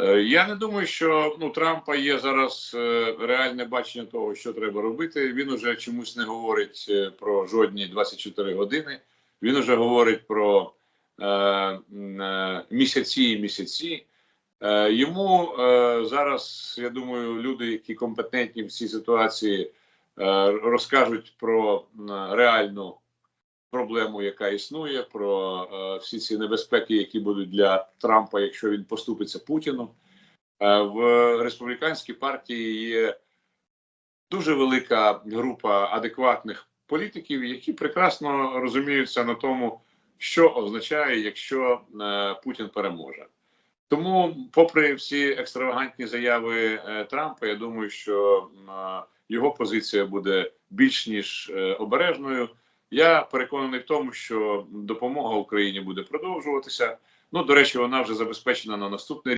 Е, Я не думаю, що ну Трампа є зараз е, реальне бачення того, що треба робити. Він уже чомусь не говорить е, про жодні 24 години. Він уже говорить про е, місяці і місяці. Е, йому е, зараз, я думаю, люди, які компетентні в цій ситуації, е, розкажуть про реальну проблему, яка існує, про е, всі ці небезпеки, які будуть для Трампа, якщо він поступиться Путіну. Е, в республіканській партії є дуже велика група адекватних політиків, які прекрасно розуміються на тому, що означає, якщо е, Путін переможе. Тому, попри всі екстравагантні заяви е, Трампа, я думаю, що е, його позиція буде більш ніж е, обережною. Я переконаний в тому, що допомога Україні буде продовжуватися. Ну, до речі, вона вже забезпечена на наступний рік.